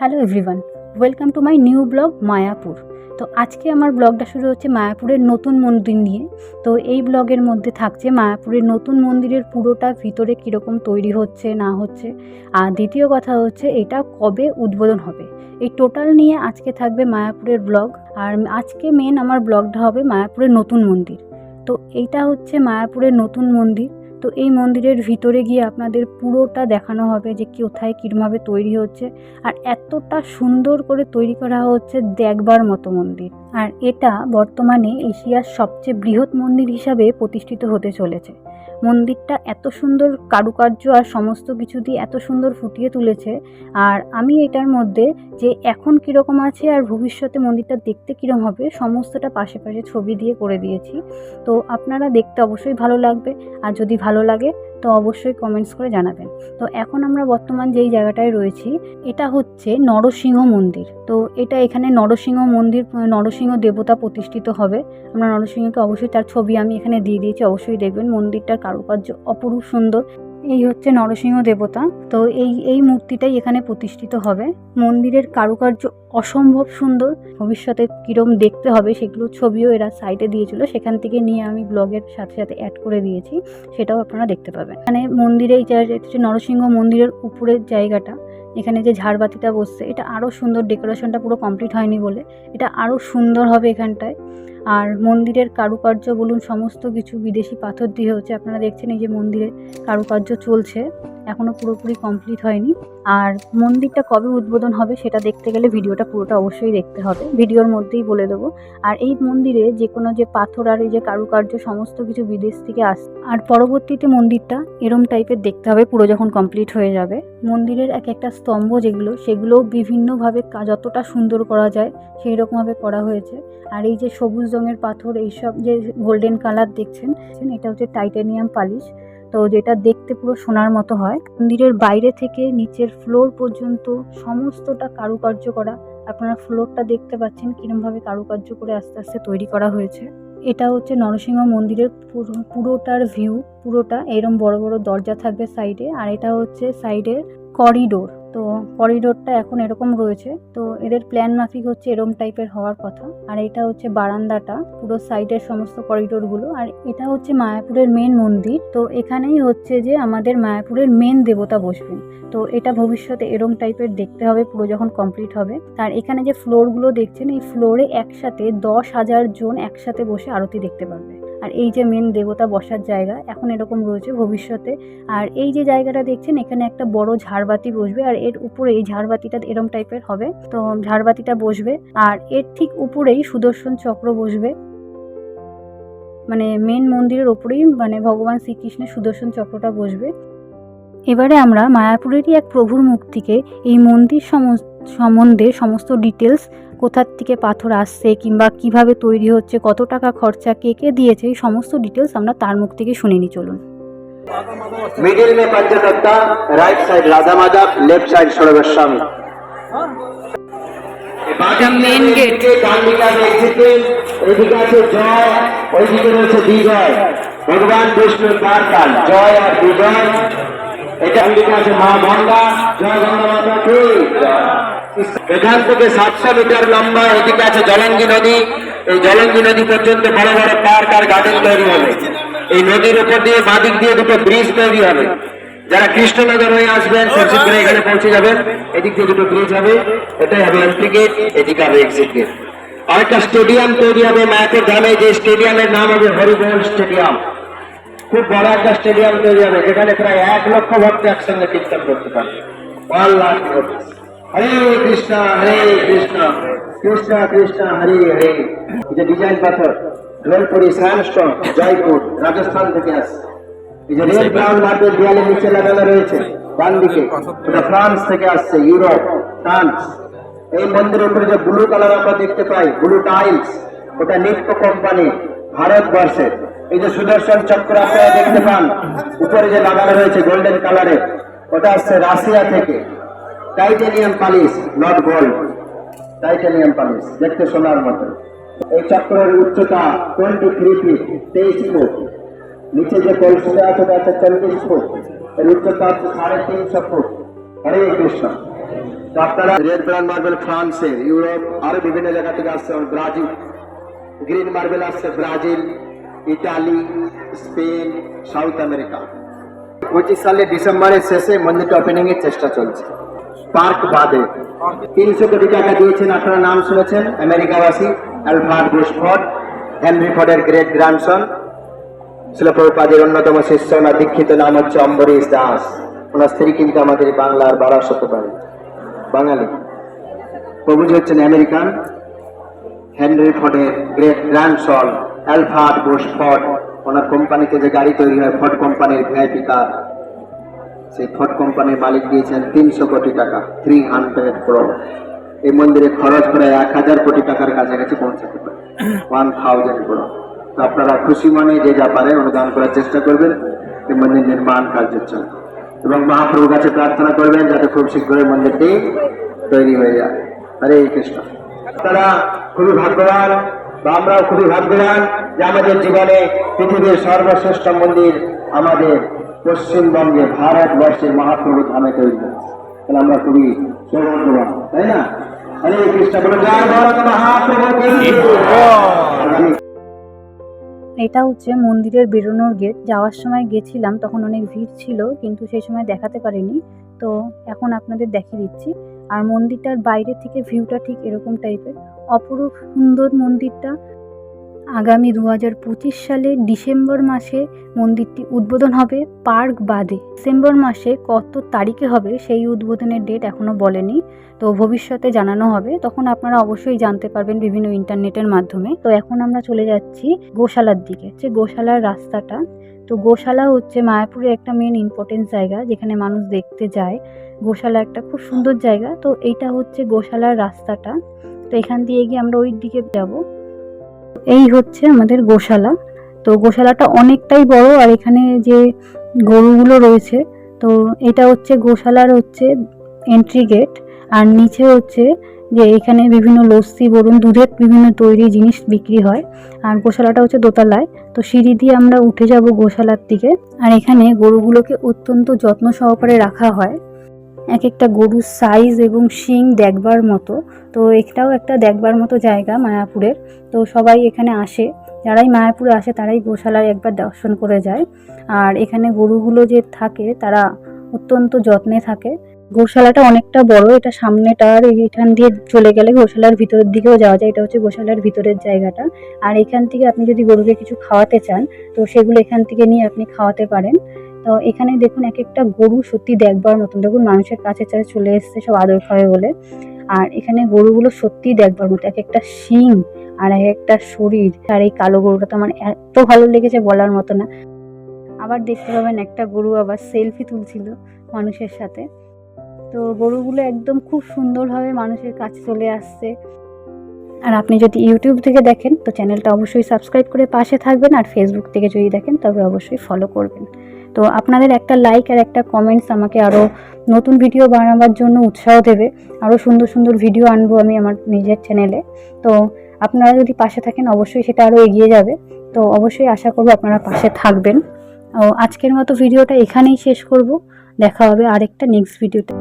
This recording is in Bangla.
Hello everyone, welcome to my new blog Mayapur. তো আজকে আমার ব্লগটা শুরু হচ্ছে মায়াপুরের নতুন মন্দির নিয়ে। তো এই ব্লগের মধ্যে থাকছে মায়াপুরের নতুন মন্দিরের পুরোটা ভিতরে কীরকম তৈরি হচ্ছে, না হচ্ছে। আর দ্বিতীয় কথা হচ্ছে এটা কবে উদ্বোধন হবে। এই টোটাল নিয়ে আজকে থাকবে মায়াপুরের ব্লগ। আর আজকে মেন আমার ব্লগটা হবে মায়াপুরের নতুন মন্দির। তো এইটা হচ্ছে মায়াপুরের নতুন মন্দির। তো এই মন্দিরের ভিতরে গিয়ে আপনাদের পুরোটা দেখানো হবে যে কোথায় কীরমভাবে তৈরি হচ্ছে আর এতটা সুন্দর করে তৈরি করা হচ্ছে দেখবার মতো মন্দির। আর এটা বর্তমানে এশিয়ার সবচেয়ে বৃহৎ মন্দির হিসাবে প্রতিষ্ঠিত হতে চলেছে। মন্দিরটা এত সুন্দর কারুকার্য আর সমস্ত কিছু দিয়ে এত সুন্দর ফুটিয়ে তুলেছে। আর আমি এটার মধ্যে যে এখন কীরকম আছে আর ভবিষ্যতে মন্দিরটা দেখতে কীরকম হবে, সমস্তটা পাশে পাশে ছবি দিয়ে করে দিয়েছি। তো আপনারা দেখতে অবশ্যই ভালো লাগবে। আর যদি ভালো লাগে তো অবশ্যই কমেন্টস করে জানাবেন। তো এখন আমরা বর্তমান যেই জায়গাটায় রয়েছি, এটা হচ্ছে নরসিংহ মন্দির। তো এটা এখানে নরসিংহ মন্দির, নরসিংহ দেবতা প্রতিষ্ঠিত হবে। আমরা নরসিংহকে অবশ্যই তার ছবি আমি এখানে দিয়ে দিয়েছি, অবশ্যই দেখবেন মন্দিরটার কারুকার্য অপরূপ সুন্দর। এই হচ্ছে নরসিংহ দেবতা। তো এই এই মূর্তিটাই এখানে প্রতিষ্ঠিত হবে। মন্দিরের কারুকার্য অসম্ভব সুন্দর। ভবিষ্যতে কীরম দেখতে হবে সেগুলো ছবিও এরা সাইটে দিয়েছিল। সেখান থেকে নিয়ে আমি ব্লগের সাথে সাথে অ্যাড করে দিয়েছি। সেটাও আপনারা দেখতে পাবেন। এখানে মন্দিরে এই হচ্ছে নরসিংহ মন্দিরের উপরের জায়গাটা, এখানে যে ঝাড়বাতিটা বসছে, এটা আরও সুন্দর ডেকোরেশনটা পুরো কমপ্লিট হয়নি বলে। এটা আরও সুন্দর হবে এখানটায়। আর মন্দিরের কারুকার্য বলুন, সমস্ত কিছু বিদেশি পাথর দিয়ে হচ্ছে। আপনারা দেখছেন এই যে মন্দিরের কারুকার্য চলছে। এখনও পুরোপুরি কমপ্লিট হয়নি। আর মন্দিরটা কবে উদ্বোধন হবে সেটা দেখতে গেলে ভিডিওটা পুরোটা অবশ্যই দেখতে হবে। ভিডিওর মধ্যেই বলে দেবো। আর এই মন্দিরে যে কোনো যে পাথর আর এই যে কারুকার্য সমস্ত কিছু বিদেশ থেকে আস আর পরবর্তীতে মন্দিরটা এরম টাইপের দেখতে হবে, পুরো যখন কমপ্লিট হয়ে যাবে। মন্দিরের এক একটা স্তম্ভ যেগুলো, সেগুলো বিভিন্নভাবে যতটা সুন্দর করা যায় সেই রকমভাবে করা হয়েছে। আর এই যে সবুজ রঙের পাথর, এইসব যে গোল্ডেন কালার দেখছেন, এটা হচ্ছে টাইটানিয়াম পালিশ তো যেটা দেখতে পুরো সোনার মতো হয়। মন্দিরের বাইরে থেকে নিচের ফ্লোর পর্যন্ত সমস্তটা কারুকার্য করা। আপনারা ফ্লোরটা দেখতে পাচ্ছেন কিরমভাবে কারুকার্য করে আস্তে আস্তে তৈরি করা হয়েছে। এটা হচ্ছে নরসিংহ মন্দিরের পুরো, পুরোটার ভিউ পুরোটা। এরম বড় বড় দরজা থাকবে সাইডে আর এটা হচ্ছে সাইডের করিডোর তো করিডোরটা এখন এরকম রয়েছে। তো এদের প্ল্যান মাফিক হচ্ছে এরম টাইপের হওয়ার কথা। আর এটা হচ্ছে বারান্দাটা, পুরো সাইডের সমস্ত করিডোরগুলো আর এটা হচ্ছে মায়াপুরের মেন মন্দির। তো এখানেই হচ্ছে যে আমাদের মায়াপুরের মেন দেবতা বসবেন। তো এটা ভবিষ্যতে এরম টাইপের দেখতে হবে, পুরো যখন কমপ্লিট হবে। আর এখানে যে ফ্লোরগুলো দেখছেন, এই ফ্লোরে একসাথে দশ হাজার জন একসাথে বসে আরতি দেখতে পারবে। এই যে মেন দেবতা বসার জায়গা এখন এরকম রয়েছে ভবিষ্যতে। আর এই যে জায়গাটা দেখছেন, এখানে একটা বড় ঝাড়বাতি বসবে আর এর উপরে এই ঝাড়বাতিটা এরম টাইপের হবে। তো ঝাড়বাতিটা বসবে আর এর ঠিক উপরেই সুদর্শন চক্র বসবে। মানে মেন মন্দিরের ওপরেই মানে ভগবান শ্রীকৃষ্ণের সুদর্শন চক্রটা বসবে। এবারে আমরা মায়াপুরেরই এক প্রভুর মুখ থেকে এই মন্দির সম- সম্বন্ধে সমস্ত ডিটেলস কোথার থেকে পাথর আসছে কিংবা কীভাবে তৈরি হচ্ছে কত টাকা খরচা কে কে দিয়েছে এই সমস্ত ডিটেলস আমরা তার মুখ থেকে শুনে নি চলুন। মিডিল মে Panchatattva right side Raja Madhav left side Sarveshwar বাটা মেন গেট ডান দিকে আছে এদিকে আছে জয় বিজয়। ভগবান বিষ্ণুর জয় আর বিজয়। এটা আছে মা গঙ্গা জয় গঙ্গা মাতা কি? এখান থেকে সাতশো মিটার লম্বা, এদিকে আছে জলঙ্গি নদী। এই জলঙ্গি নদী পর্যন্ত বড় বড় পার্ক আর গার্ডেন তৈরি হবে। এই নদীর উপর দিয়ে বাদিক দিয়ে দুটো ব্রিজ তৈরি হবে। যারা কৃষ্ণনগর হয়ে আসবেন সরষিদ এখানে পৌঁছে যাবেন। এদিক দিয়ে দুটো ব্রিজ হবে। এটাই হবে এন্ট্রি গেট, এদিকে হবে এক্সিট গেট আরেকটা স্টেডিয়াম তৈরি হবে মায়াপুর গ্রামে। যে স্টেডিয়ামের নাম হবে হরিবল স্টেডিয়াম। খুব বড় একটা স্টেডিয়াম তৈরি হবে, যেখানে প্রায় এক লক্ষ ভক্ত একসঙ্গে কীর্তন করতে পারবে। ওয়ান লাখ। হরে কৃষ্ণ হরে কৃষ্ণ। কৃষ্ণ কৃষ্ণ, হরে হরে। যে ডিজাইন পাথর ঢোলপুরি স্যান্ডস্টোন জয়পুর, রাজস্থান থেকে আসে এই যে রেড ব্রাউন মার্বেল দেয়ালের নিচে লাগানো রয়েছে ডান দিকে। ওটা ফ্রান্স থেকে আসছে, ইউরোপ, ফ্রান্স। এই মন্দিরের উপরে যে ব্লু কালার আমরা দেখতে পাই ব্লু টাইলস ওটা নিটকো কোম্পানি ভারতবর্ষের এই যে সুদর্শন চক্র আপনারা দেখতে পান, উপরে যে লাগানো রয়েছে গোল্ডেন কালারের ওটা আসছে রাশিয়া থেকে। Titanium polish not gold titanium polish দেখতে সোনার মতো। এই চক্রের উচ্চতা টোয়েন্টি থ্রি ফিট তেইশ ফুট নিচে যে কলসিটা আছে ওটা আছে চল্লিশ ফুট এর উচ্চতা হচ্ছে সাড়ে তিনশো ফুট হরে কৃষ্ণ। তো আপনারা রেড ব্রাউন মার্বেল ফ্রান্সের ইউরোপ, আরও বিভিন্ন জায়গা থেকে আসছে ব্রাজিল। গ্রিন মার্বেল আসছে Brazil, Italy, Spain, South America. পঁচিশ সালের ডিসেম্বরের শেষে মন্দিরটা ওপেনিং এর চেষ্টা চলছে। পার্ক বাদে। তিনশো কোটি টাকা দিয়েছেন, আপনারা নাম শুনেছেন, আমেরিকাবাসী অ্যালফার্ড বুশফোর্ড হেনরি ফোর্ডের গ্রেট গ্র্যান্ডসন শিলপ্রপাদের অন্যতম শিষ্য ওনার দীক্ষিত নাম হচ্ছে অম্বরীশ দাস। ওনার স্ত্রী কিন্তু আমাদের বাংলার বারাসত পারে। বাঙালি। প্রভুজি হচ্ছেন American, Henry ফোর্ডের great grandson Alfred Bush Ford, ওনার কোম্পানিতে যে গাড়ি তৈরি হয়, ফোর্ড কোম্পানির ভিআইপি কার। সেই ফোর্ড কোম্পানির মালিক দিয়েছেন তিনশো কোটি টাকা থ্রি হান্ড্রেড ক্রোড এই মন্দিরে খরচ প্রায় এক হাজার কোটি টাকার কাছাকাছি পৌঁছাতে পারে। ওয়ান থাউজেন্ড ক্রোড তো আপনারা খুশি মনে যে যা পারে অনুদান করার চেষ্টা করবেন। এই মন্দির নির্মাণ কার্যের জন্য এবং মহাপ্রভুর কাছে প্রার্থনা করবেন যাতে খুব শীঘ্রই মন্দিরটি তৈরি হয়ে যায়। হরে কৃষ্ণ। তারা খুবই ভাগ্যবান বা আমরাও খুবই ভাগ্যবান যে আমাদের জীবনে পৃথিবীর সর্বশ্রেষ্ঠ মন্দির আমাদের পশ্চিমবঙ্গে ভারতবর্ষের মহাপ্রভু ধামে তৈরি তাহলে আমরা খুবই সৌভাগ্যবান তাই না? হরে কৃষ্ণ বলে জয় ভারত মহাপ্রভু এটা হচ্ছে মন্দিরের বেরোনোর গেট। যাওয়ার সময় গেছিলাম তখন অনেক ভিড় ছিল কিন্তু সেই সময় দেখাতে পারিনি। তো এখন আপনাদের দেখিয়ে দিচ্ছি। আর মন্দিরটার বাইরে থেকে ভিউটা ঠিক এরকম টাইপের অপরূপ সুন্দর মন্দিরটা আগামী দু হাজার পঁচিশ সালে ডিসেম্বর মাসে মন্দিরটি উদ্বোধন হবে পার্ক বাদে। ডিসেম্বর মাসে কত তারিখে হবে সেই উদ্বোধনের ডেট এখনও বলেনি, তো ভবিষ্যতে জানানো হবে। তখন আপনারা অবশ্যই জানতে পারবেন বিভিন্ন ইন্টারনেটের মাধ্যমে। তো এখন আমরা চলে যাচ্ছি গোশালার দিকে। যে গোশালার রাস্তাটা, তো গোশালা হচ্ছে মায়াপুরে একটা মেন ইম্পর্টেন্ট জায়গা, যেখানে মানুষ দেখতে যায়। গোশালা একটা খুব সুন্দর জায়গা। তো এইটা হচ্ছে গোশালার রাস্তাটা। তো এখান দিয়ে গিয়ে আমরা ওই দিকে যাব। এই হচ্ছে আমাদের গোশালা। তো গোশালাটা অনেকটাই বড় আর এখানে যে গরুগুলো রয়েছে, তো এটা হচ্ছে গোশালার হচ্ছে এন্ট্রি গেট আর নিচে হচ্ছে যে এখানে বিভিন্ন লস্যি বলুন দুধের বিভিন্ন তৈরি জিনিস বিক্রি হয়। আর গোশালাটা হচ্ছে দোতলায়। তো সিঁড়ি দিয়ে আমরা উঠে যাব গোশালার দিকে। আর এখানে গরুগুলোকে অত্যন্ত যত্ন সহকারে রাখা হয়। এক একটা গরুর সাইজ এবং শিং দেখবার মতো। তো এটাও একটা দেখবার মতো জায়গা মায়াপুরের। তো সবাই এখানে আসে। যারাই মায়াপুরে আসে তারাই গোশালায় একবার দর্শন করে যায়। আর এখানে গরুগুলো যে থাকে তারা অত্যন্ত যত্নে থাকে। গোশালাটা অনেকটা বড়, এটা সামনেটার এখান দিয়ে চলে গেলে গোশালার ভিতরের দিকেও যাওয়া যায়। এটা হচ্ছে গোশালার ভিতরের জায়গাটা। আর এখান থেকে আপনি যদি গরুকে কিছু খাওয়াতে চান, তো সেগুলো এখান থেকে নিয়ে আপনি খাওয়াতে পারেন। তো এখানে দেখুন এক একটা গরু সত্যি দেখবার মতন। দেখুন মানুষের কাছে কাছে চলে এসছে, সব আদর খাবে বলে। আর এখানে গরুগুলো সত্যিই দেখবার মতো এক একটা শিং আর এক একটা শরীর। আর এই কালো গরুটা তো আমার এত ভালো লেগেছে বলার মতো না। আবার দেখতে পাবেন একটা গরু আবার সেলফি তুলছিল মানুষের সাথে। তো গরুগুলো একদম খুব সুন্দরভাবে মানুষের কাছে চলে আসছে। আর আপনি যদি ইউটিউব থেকে দেখেন, তো চ্যানেলটা অবশ্যই সাবস্ক্রাইব করে পাশে থাকবেন। আর ফেসবুক থেকে যদি দেখেন, তবে অবশ্যই ফলো করবেন। তো আপনাদের একটা লাইক আর একটা কমেন্টস আমাকে আরও নতুন ভিডিও বানাবার জন্য উৎসাহ দেবে। আরও সুন্দর সুন্দর ভিডিও আনব আমি আমার নিজের চ্যানেলে তো আপনারা যদি পাশে থাকেন, অবশ্যই সেটা আরও এগিয়ে যাবে। তো অবশ্যই আশা করব আপনারা পাশে থাকবেন। ও আজকের মতো ভিডিওটা এখানেই শেষ করব। দেখা হবে আরেকটা নেক্সট ভিডিওতে